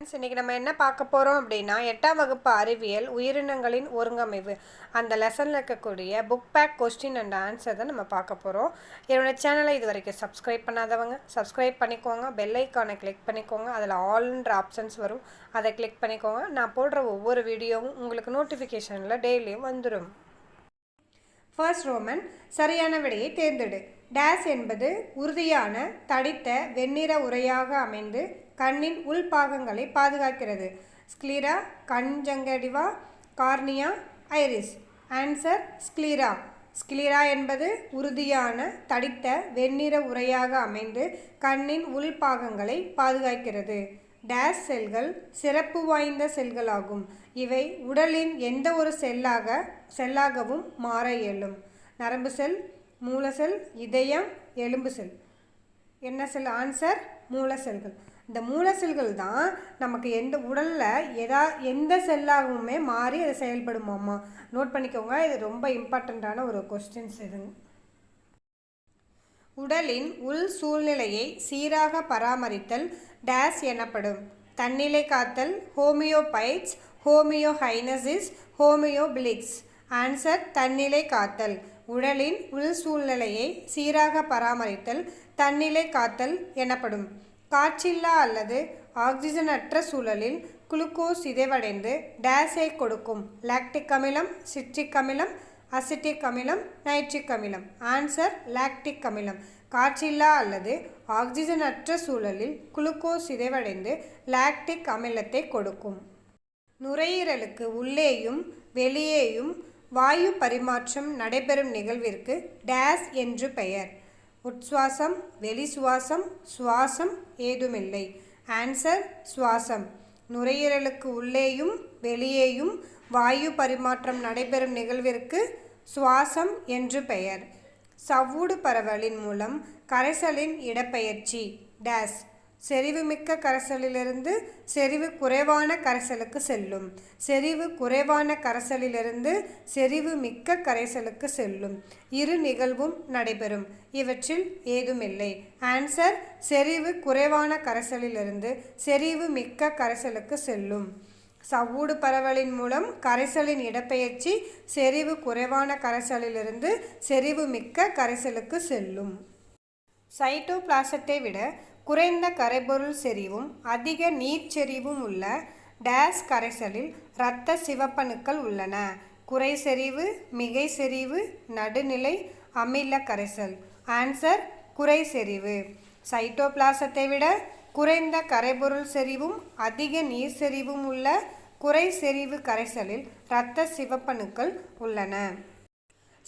இன்னைக்கு இன்றைக்கி நம்ம என்ன பார்க்க போகிறோம் அப்படின்னா எட்டாம் வகுப்பு அறிவியல் உயிரினங்களின் ஒருங்கமைவு. அந்த லெசனில் இருக்கக்கூடிய book back question and answer தான் நம்ம பார்க்க போகிறோம் என்னோட சேனலை இது வரைக்கும் சப்ஸ்கிரைப் பண்ணாதவங்க சப்ஸ்கிரைப் பண்ணிக்கோங்க. பெல் ஐக்கானை கிளிக் பண்ணிக்கோங்க. அதில் ஆல்ன்ற ஆப்ஷன்ஸ் வரும். அதை கிளிக் பண்ணிக்கோங்க. நான் போடுற ஒவ்வொரு வீடியோவும் உங்களுக்கு நோட்டிஃபிகேஷனில் டெய்லியும் வந்துடும் ஃபர்ஸ்ட் ரோமன் சரியான விடையை தேர்ந்தெடு. டேஸ் என்பது உறுதியான தடித்த வெண்ணிற உரையாக அமைந்து கண்ணின் உள்பாகங்களை பாதுகாக்கிறது. Sclera conjunctiva cornea iris. Answer sclera. Sclera என்பது உறுதியான தடித்த வெண்ணிற உரையாக அமைந்து கண்ணின் உள்பாகங்களை பாதுகாக்கிறது. டேஸ் செல்கள் சிறப்பு வாய்ந்த செல்களாகும். இவை உடலின் எந்த ஒரு செல்லாக செல்லாகவும் மாற இயலும். நரம்பு செல் மூல செல் இதயம் எலும்பு செல். என்ன செல்? ஆன்சர் மூல செல்கள் இந்த மூல செல்கள் தான் நமக்கு எந்த உடலில் எதா எந்த செல்லாகவுமே மாறி அது செயல்படுமாம்மா நோட் பண்ணிக்கோங்க இது ரொம்ப இம்பார்ட்டண்ட்டான ஒரு கொஸ்டின்ஸ் இதுங்க உடலின் உள் சூழ்நிலையை சீராக பராமரித்தல் டேஸ் எனப்படும். தன்னிலை காத்தல் ஹோமியோபைட்ஸ் ஹோமியோஹைனசிஸ் ஹோமியோபிளிக்ஸ் ஆன்சர் தன்னிலை காத்தல். உடலின் உள் சூழ்நிலையை சீராக பராமரித்தல் தன்னிலை காத்தல் எனப்படும். காற்றில்லா அல்லது ஆக்சிஜனற்ற சூழலில் குளுக்கோஸ் சிதைவடைந்து டேஸை கொடுக்கும். லாக்டிக் அமிலம் சிட்ரிக் அமிலம் அசிட்டிக் அமிலம் நைட்ரிக் அமிலம். ஆன்சர் லாக்டிக் அமிலம். காற்றில்லா அல்லது ஆக்சிஜனற்ற சூழலில் குளுக்கோஸ் சிதைவடைந்து லாக்டிக் அமிலத்தை கொடுக்கும். நுரையீரலுக்கு உள்ளேயும் வெளியேயும் வாயு பரிமாற்றம் நடைபெறும் நிகழ்விற்கு டேஸ் என்று பெயர். உட்சுவாசம் வெளி சுவாசம் சுவாசம் ஏதுமில்லை. ஆன்சர் சுவாசம். நுரையீரலுக்கு உள்ளேயும் வெளியேயும் வாயு பரிமாற்றம் நடைபெறும் நிகழ்விற்கு சுவாசம் என்று பெயர். சவ்வூடு பரவலின் மூலம் கரைசலின் இடப்பெயர்ச்சி டேஸ். செறிவுமிக்க கரைசலிலிருந்து செறிவு குறைவான கரைசலுக்கு செல்லும். செறிவு குறைவான கரைசலிலிருந்து செறிவு மிக்க கரைசலுக்கு செல்லும். இரு நிகழ்வும் நடைபெறும். இவற்றில் ஏதுமில்லை. ஆன்சர் செறிவு குறைவான கரைசலிலிருந்து செறிவு மிக்க கரைசலுக்கு செல்லும். சவ்வூடு பரவலின் மூலம் கரைசலின் இடப்பெயர்ச்சி செறிவு குறைவான கரைசலிலிருந்து செறிவு மிக்க கரைசலுக்கு செல்லும். சைட்டோபிளாசத்தை விட குறைந்த கரைபொருள் செறிவும் அதிக நீர் செறிவும் உள்ள டேஸ் கரைசலில் இரத்த சிவப்பணுக்கள் உள்ளன. குறை செறிவு மிகை செறிவு நடுநிலை அமில கரைசல். ஆன்சர் குறை செறிவு. சைட்டோபிளாசத்தை விட குறைந்த கரைபொருள் செறிவும் அதிக நீர் செறிவும் உள்ள குறை செறிவு கரைசலில் இரத்த சிவப்பணுக்கள் உள்ளன.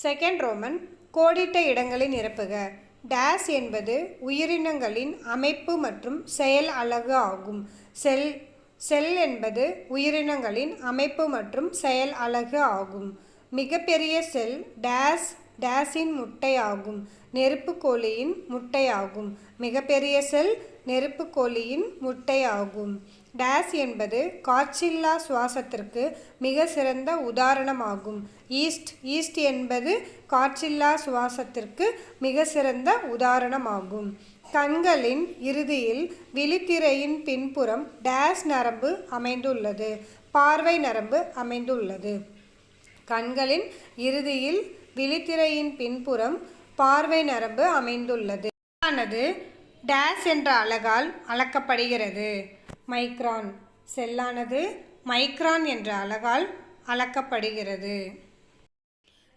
செகண்ட் ரோமன் கோடிட்ட இடங்களை நிரப்புக. டேஸ் என்பது உயிரினங்களின் அமைப்பு மற்றும் செயல் அலகு ஆகும். செல் செல் என்பது உயிரினங்களின் அமைப்பு மற்றும் செயல் அலகு ஆகும். மிகப்பெரிய செல் டேஸ் டேஸின் முட்டையாகும். நெருப்புக்கோழியின் முட்டையாகும். மிகப்பெரிய செல் நெருப்புக்கோழியின் முட்டையாகும். டேஸ் என்பது காற்றில்லா சுவாசத்திற்கு மிக சிறந்த உதாரணமாகும். ஈஸ்ட் ஈஸ்ட் என்பது காற்றில்லா சுவாசத்திற்கு மிக சிறந்த உதாரணமாகும். கண்களின் இறுதியில் விழித்திரையின் பின்புறம் டேஸ் நரம்பு அமைந்துள்ளது. பார்வை நரம்பு அமைந்துள்ளது. கண்களின் இறுதியில் விழித்திரையின் பின்புறம் பார்வை நரம்பு அமைந்துள்ளது. ஆனது டேஸ் என்ற அழகால் அளக்கப்படுகிறது. மைக்ரான். செல்லானது மைக்ரான் என்ற அலகால் அளக்கப்படுகிறது.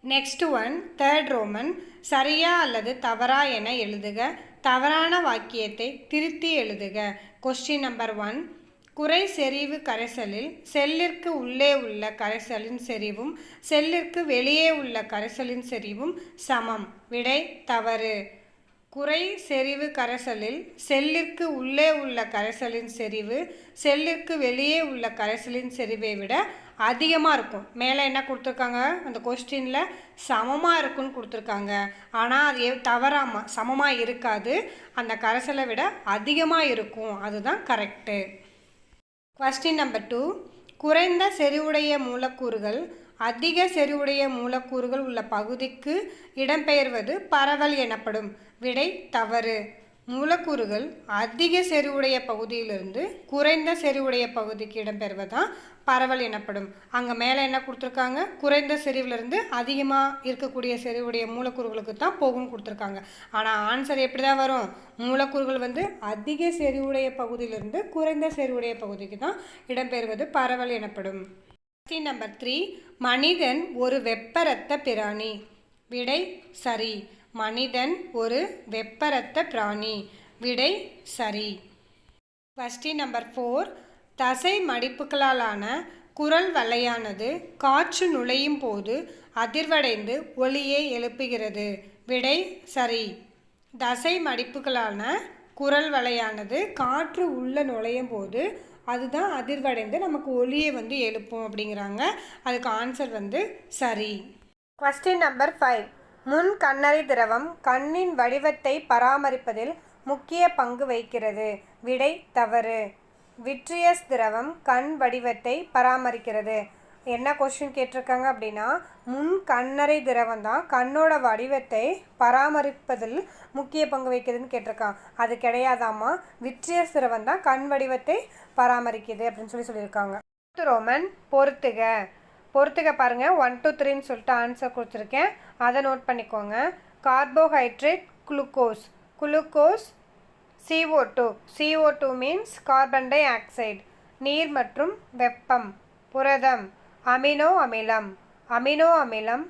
நெக்ஸ்ட் ஒன் தேர்ட் ரோமன் சரியா அல்லது தவறா என எழுதுக. தவறான வாக்கியத்தை திருத்தி எழுதுக. கொஸ்டின் நம்பர் ஒன் குறை செறிவு கரைசலில் செல்லிற்கு உள்ளே உள்ள கரைசலின் செறிவும் செல்லிற்கு வெளியே உள்ள கரைசலின் செறிவும் சமம். விடை தவறு. குறை செறிவு கரைசலில் செல்லிற்கு உள்ளே உள்ள கரைசலின் செறிவு செல்லிற்கு வெளியே உள்ள கரைசலின் செறிவை விட அதிகமாக இருக்கும். மேலே என்ன கொடுத்துருக்காங்க? அந்த கொஸ்டினில் சமமாக இருக்குன்னு கொடுத்துருக்காங்க. ஆனால் அது தவறாமல் சமமாக இருக்காது. அந்த கரைசலை விட அதிகமாக இருக்கும். அதுதான் கரெக்டு கொஸ்டின் நம்பர் டூ குறைந்த செறிவுடைய மூலக்கூறுகள் அதிக செறிவுடைய மூலக்கூறுகள் உள்ள பகுதிக்கு இடம்பெயர்வது பரவல் எனப்படும். விடை தவறு. மூலக்கூறுகள் அதிக செறிவுடைய பகுதியிலிருந்து குறைந்த செறிவுடைய பகுதிக்கு இடம்பெறுவதான் பரவல் எனப்படும். அங்கே மேலே என்ன கொடுத்துருக்காங்க? குறைந்த செறிவுலேருந்து அதிகமாக இருக்கக்கூடிய செறிவுடைய மூலக்கூறுகளுக்கு தான் போகும் கொடுத்துருக்காங்க. ஆனால் ஆன்சர் எப்படி தான் வரும்? மூலக்கூறுகள் வந்து அதிக செறிவுடைய பகுதியிலிருந்து குறைந்த செறிவுடைய பகுதிக்கு தான் இடம்பெறுவது பரவல் எனப்படும். கொஸ்டின் நம்பர் த்ரீ மனிதன் ஒரு வெப்பரத்த பிராணி. விடை சரி. மனிதன் ஒரு வெப்பரத்த பிராணி. விடை சரி. கொஸ்டின் நம்பர் ஃபோர் தசை மடிப்புகளாலான குரல் வலையானது காற்று நுழையும் போது அதிர்வடைந்து ஒளியை எழுப்புகிறது. விடை சரி. தசை மடிப்புகளான குரல் வலையானது காற்று உள்ள நுழையும் போது அதுதான் அதிர்வடைந்து நமக்கு ஒளியை வந்து எழுப்பும் அப்படிங்கிறாங்க. அதுக்கு ஆன்சர் வந்து சரி. கொஸ்டின் நம்பர் ஃபைவ் முன் கண்ணறை திரவம் கண்ணின் வடிவத்தை பராமரிப்பதில் முக்கிய பங்கு வகிக்கிறது. விடை தவறு. விட்ரியஸ் திரவம் கண் வடிவத்தை பராமரிக்கிறது. என்ன கொஸ்டின் கேட்டிருக்காங்க அப்படின்னா முன் கண்ணறை திரவம் தான் கண்ணோட வடிவத்தை பராமரிப்பதில் முக்கிய பங்கு வைக்கிறதுன்னு கேட்டிருக்கான். அது கிடையாதாமா விட்ரியஸ் திரவம் தான் கண் வடிவத்தை பராமரிக்குது அப்படின்னு சொல்லி சொல்லியிருக்காங்க. ரோமன் பொறுத்துக. பொறுத்துக்க பாருங்க. ஒன் டூ த்ரீன்னு சொல்லிட்டு ஆன்சர் கொடுத்துருக்கேன். அதை நோட் பண்ணிக்கோங்க. Carbohydrate glucose glucose CO two CO two means carbon dioxide நீர் மற்றும் வெப்பம் புரதம். அமினோ அமிலம். அமினோ அமிலம்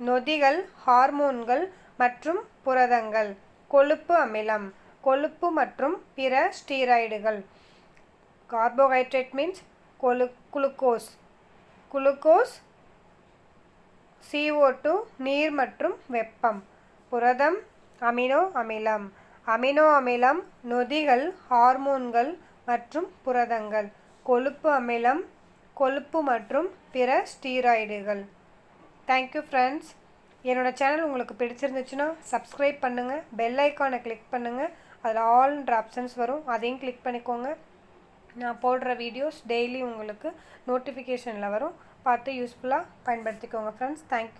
நொதிகள் ஹார்மோன்கள் மற்றும் புரதங்கள். கொழுப்பு அமிலம். கொழுப்பு மற்றும் பிற ஸ்டீராய்டுகள். கார்போஹைட்ரேட் மீன்ஸ் கொழு குளுக்கோஸ். குளுக்கோஸ் சிஓ டூ நீர் மற்றும் வெப்பம். புரதம் அமினோ அமிலம். அமினோ அமிலம் நொதிகள் ஹார்மோன்கள் மற்றும் புரதங்கள். கொழுப்பு அமிலம் கொழுப்பு மற்றும் பிற ஸ்டீராய்டுகள். தேங்க்யூ ஃப்ரெண்ட்ஸ் என்னோட சேனல் உங்களுக்கு பிடிச்சிருந்துச்சுன்னா சப்ஸ்கிரைப் பண்ணுங்கள் பெல் ஐக்கானை கிளிக் பண்ணுங்கள் அதில் ஆல்ன்ற ஆப்ஷன்ஸ் வரும். அதையும் கிளிக் பண்ணிக்கோங்க. நான் போடுற வீடியோஸ் டெய்லி உங்களுக்கு நோட்டிஃபிகேஷனில் வரும். பார்த்து யூஸ்ஃபுல்லாக பயன்படுத்திக்கோங்க ஃப்ரெண்ட்ஸ் தேங்க்யூ